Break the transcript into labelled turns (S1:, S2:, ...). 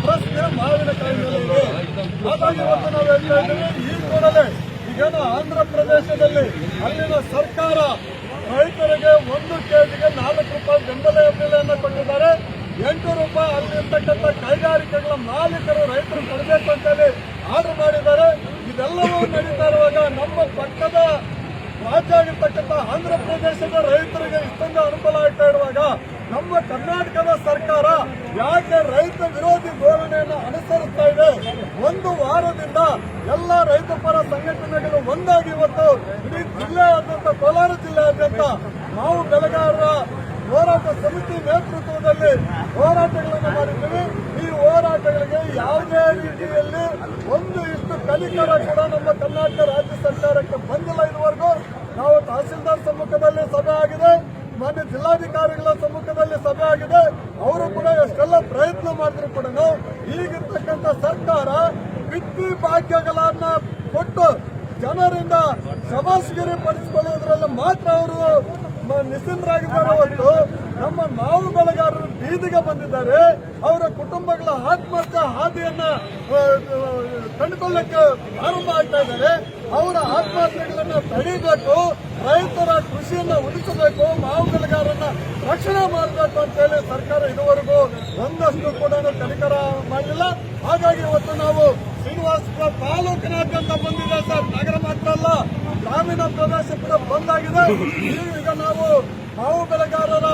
S1: ಪ್ರಶ್ನೆ ಹಾಗಾಗಿ ಇವತ್ತು ನಾವು ಹೇಳ್ತಾ ಇದ್ದೇವೆ ಈ ಕೂಡಲೇ ಈಗೇನು ಆಂಧ್ರ ಪ್ರದೇಶದಲ್ಲಿ ಅಲ್ಲಿನ ಸರ್ಕಾರ ರೈತರಿಗೆ ಒಂದು ಕೆಜಿಗೆ ನಾಲ್ಕು ರೂಪಾಯಿ ಬೆಂಬಲ ಬೆಲೆಯನ್ನು ಕೊಟ್ಟಿದ್ದಾರೆ. ಎಂಟು ರೂಪಾಯಿ ಅಲ್ಲಿರ್ತಕ್ಕಂಥ ಕೈಗಾರಿಕೆಗಳ ಮಾಲೀಕರು ರೈತರು ಕೊಡಬೇಕು ಅಂತೇಳಿ ಆರ್ಡರ್ ಮಾಡಿದ್ದಾರೆ. ಇದೆಲ್ಲವೂ ನಡೀತಾ ಇರುವಾಗ ನಮ್ಮ ಪಕ್ಕದ ರಾಜ್ಯ ಆಗಿರ್ತಕ್ಕಂಥ ಆಂಧ್ರ ಪ್ರದೇಶದ ರೈತರಿಗೆ ಇಷ್ಟೊಂದು ಅನುಕೂಲ ಆಗ್ತಾ ಇರುವಾಗ ಸರ್ಕಾರ ಯಾಕೆ ರೈತ ವಿರೋಧಿ ಧೋರಣೆಯನ್ನು ಅನುಸರಿಸ್ತಾ ಇದೆ? ಒಂದು ವಾರದಿಂದ ಎಲ್ಲ ರೈತ ಪರ ಸಂಘಟನೆಗಳು ಒಂದಾಗಿ ಇವತ್ತು ಇಡೀ ಜಿಲ್ಲೆಯಾದ್ಯಂತ ಕೋಲಾರ ಜಿಲ್ಲೆಯಾದ್ಯಂತ ನಾವು ಬೆಳೆಗಾರರ ಹೋರಾಟ ಸಮಿತಿ ನೇತೃತ್ವದಲ್ಲಿ ಹೋರಾಟಗಳನ್ನು ಮಾಡಿದ್ದೀವಿ. ಈ ಹೋರಾಟಗಳಿಗೆ ಯಾವುದೇ ರೀತಿಯಲ್ಲಿ ಒಂದು ಇಷ್ಟು ಕಲಿಕರ ಕೂಡ ನಮ್ಮ ಕರ್ನಾಟಕ ರಾಜ್ಯ ಸರ್ಕಾರಕ್ಕೆ ಬಂದಿಲ್ಲ ಇದುವರೆಗೂ ನಾವು ತಹಸೀಲ್ದಾರ್ ಸಮ್ಮುಖದಲ್ಲಿ ಸಭೆ ಆಗಿದೆ ಮಾನ್ಯ ಜಿಲ್ಲಾಧಿಕಾರಿಗಳ ಸಮ್ಮುಖದಲ್ಲಿ ಸಭೆ ಆಗಿದೆ. ಅವರು ಕೂಡ ಎಷ್ಟೆಲ್ಲ ಪ್ರಯತ್ನ ಮಾಡಿದ್ರು ಕೂಡ ಈಗಿರ್ತಕ್ಕಂಥ ಸರ್ಕಾರ ಬಿತ್ತಿ ಭಾಗ್ಯಗಳನ್ನ ಕೊಟ್ಟು ಜನರಿಂದ ಶಬಾಸ್ಗಿರಿ ಪಡಿಸಿಕೊಳ್ಳುವುದರಲ್ಲಿ ಮಾತ್ರ ಅವರು ನಿಶ್ಚಿಂತರಾಗಿದ್ದಾರೆ ಹೊರತು ನಮ್ಮ ಮಾವು ಬೆಳೆಗಾರರು ಬೀದಿಗೆ ಬಂದಿದ್ದಾರೆ. ಅವರ ಕುಟುಂಬಗಳ ಆತ್ಮಹತ್ಯೆ ಹಾದಿಯನ್ನ ಕಂಡುಕೊಳ್ಳಕ್ಕೆ ಆರಂಭ ಆಗ್ತಾ ಇದ್ದಾರೆ. ಅವರ ಆತ್ಮಹತ್ಯೆಗಳನ್ನ ತಡಿಬೇಕು ರೈತರ ಕೃಷಿಯನ್ನ ಉಳಿಸಬೇಕು ಮಾವು ಬೆಳೆಗಾರರನ್ನ ರಕ್ಷಣೆ ಮಾಡಬೇಕು ಅಂತ ಹೇಳಿ ಸರ್ಕಾರ ಇದುವರೆಗೂ ಒಂದಷ್ಟು ಕೂಡ ಕನಿಕರ ಮಾಡಲಿಲ್ಲ. ಹಾಗಾಗಿ ಇವತ್ತು ನಾವು ಶ್ರೀನಿವಾಸಪುರ ತಾಲೂಕಿನಾದ್ಯಂತ ಬಂದಿದೆ ಸರ್. ನಗರ ಮಾತ್ರ ಅಲ್ಲ, ಗ್ರಾಮೀಣ ಪ್ರದೇಶ ಕೂಡ ಬಂದಾಗಿದೆ ಈಗ ನಾವು ಮಾವು ಬೆಳೆಗಾರರ